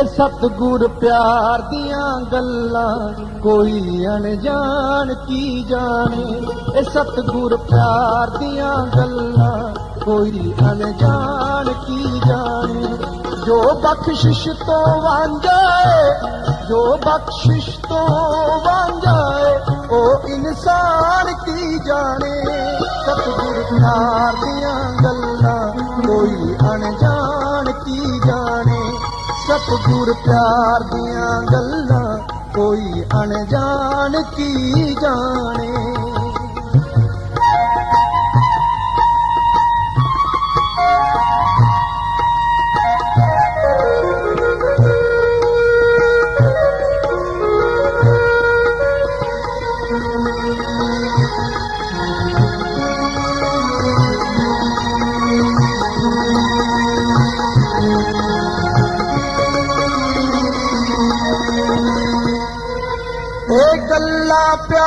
सतगुर प्यार कोई अणजान सतगुर प्यार कोई अणजान जो बख़शिश त वांए जो बख़शिश त वांए उ इंसान की सतगुर प्यार ਗੁਰ ਪਿਆਰ ਦੀਆਂ ਗੱਲਾਂ ਕੋਈ ਅਣਜਾਣ ਕੀ ਜਾਣੇ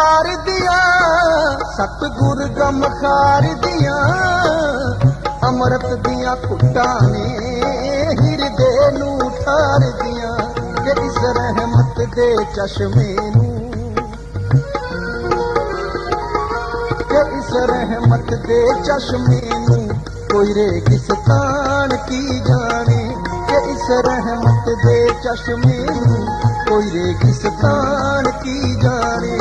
ਪਿਆਰ ਦੀਆਂ ਗਮ ਖਾਰ ਦੀਆਂ ਅਮਰਤ ਦੀਆਂ ਕੁੱਟਾਂ ਨੇ ਹਿਰਦੇ ਨੂੰ ਠਾਰ ਦੀਆਂ ਜੇ ਇਸ ਰਹਿਮਤ ਦੇ ਚਸ਼ਮੇ ਨੂੰ ਜੇ ਇਸ ਰਹਿਮਤ ਦੇ ਚਸ਼ਮੇ ਨੂੰ ਕੋਈ ਰੇ ਕਿਸ ਤਾਨ ਕੀ ਜਾਣੇ ਜੇ ਇਸ ਰਹਿਮਤ ਦੇ ਚਸ਼ਮੇ ਨੂੰ ਕੋਈ ਰੇ ਕਿਸ ਤਾਨ ਕੀ ਜਾਣੇ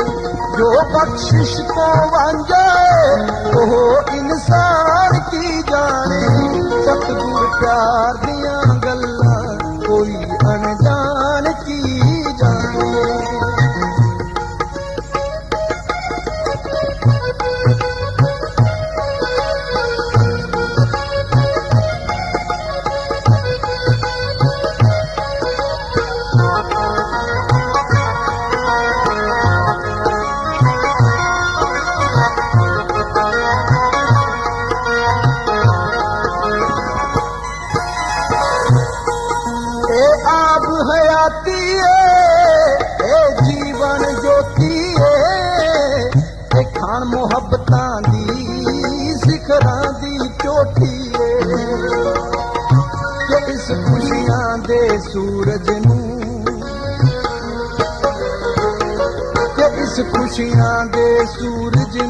बख़िश थो वांजो इंसान की जाने सतपुर प्यार कोई अनजान सिखरां जी चोटी छ ख़ुशियां सूरजू किस ख़ुशियां जे सूरजू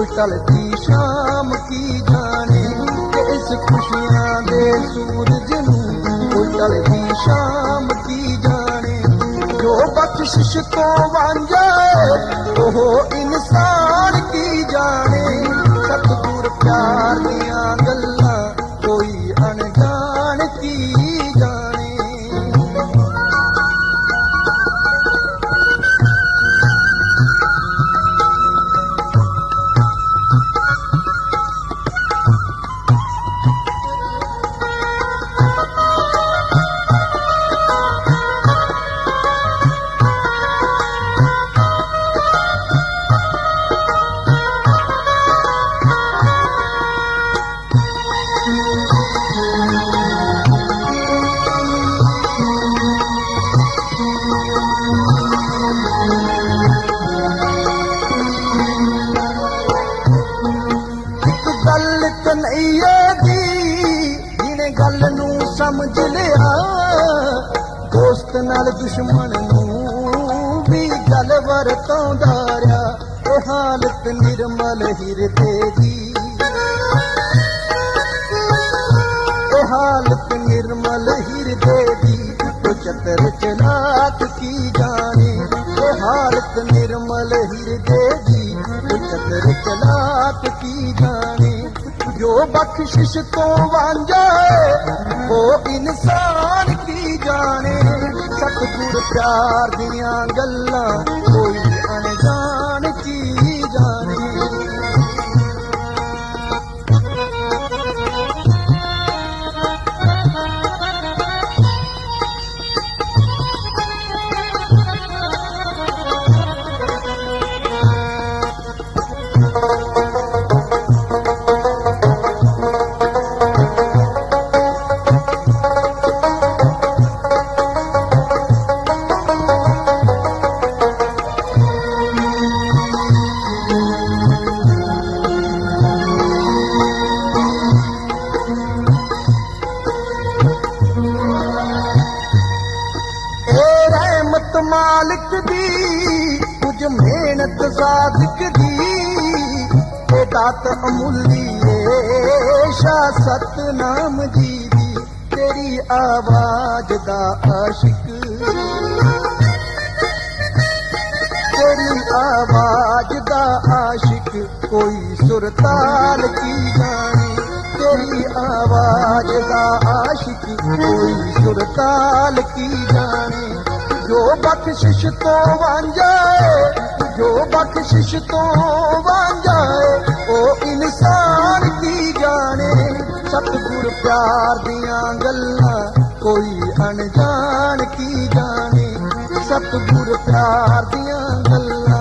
उटल जी शाम कीस ख़ुशियां जे सूरजू उटल जी शाम की जानी जो बहो इंसान दोस्त न दुश्मण बि गल वरितोदा त हालत निर्मल हिरहालत निर्मल हिर चतर चाद की गानी त हालत निर्मल हिर चतर जनाती गानी ਉਹ ਬਖਸ਼ਿਸ਼ ਤੋਂ ਵਾਂਝਾ ਉਹ ਇਨਸਾਨ ਕੀ ਜਾਣੇ ਸਤਿਗੁਰ ਪਿਆਰ ਦੀਆਂ ਗੱਲਾਂ कुझ मेहनत साधक जी दाती रेशा सतनाम दी तेरी आवाज़ आशिकरी आवाज़ आशिक सुरताल कीरानी ते आवाज़ आशिक सुरताल कीरानी ਜੋ ਬਖਸ਼ਿਸ਼ ਤੋਂ ਵਾਂਝਾ ਜੋ ਬਖਸ਼ਿਸ਼ ਤੋਂ ਵਾਂਝਾ ਉਹ ਇਨਸਾਨ ਕੀ ਜਾਣੇ ਸਤਿਗੁਰ ਪਿਆਰ ਦੀਆਂ ਗੱਲਾਂ ਕੋਈ ਅਣਜਾਣ ਕੀ ਜਾਣੇ ਸਤਿਗੁਰ ਪਿਆਰ ਦੀਆਂ ਗੱਲਾਂ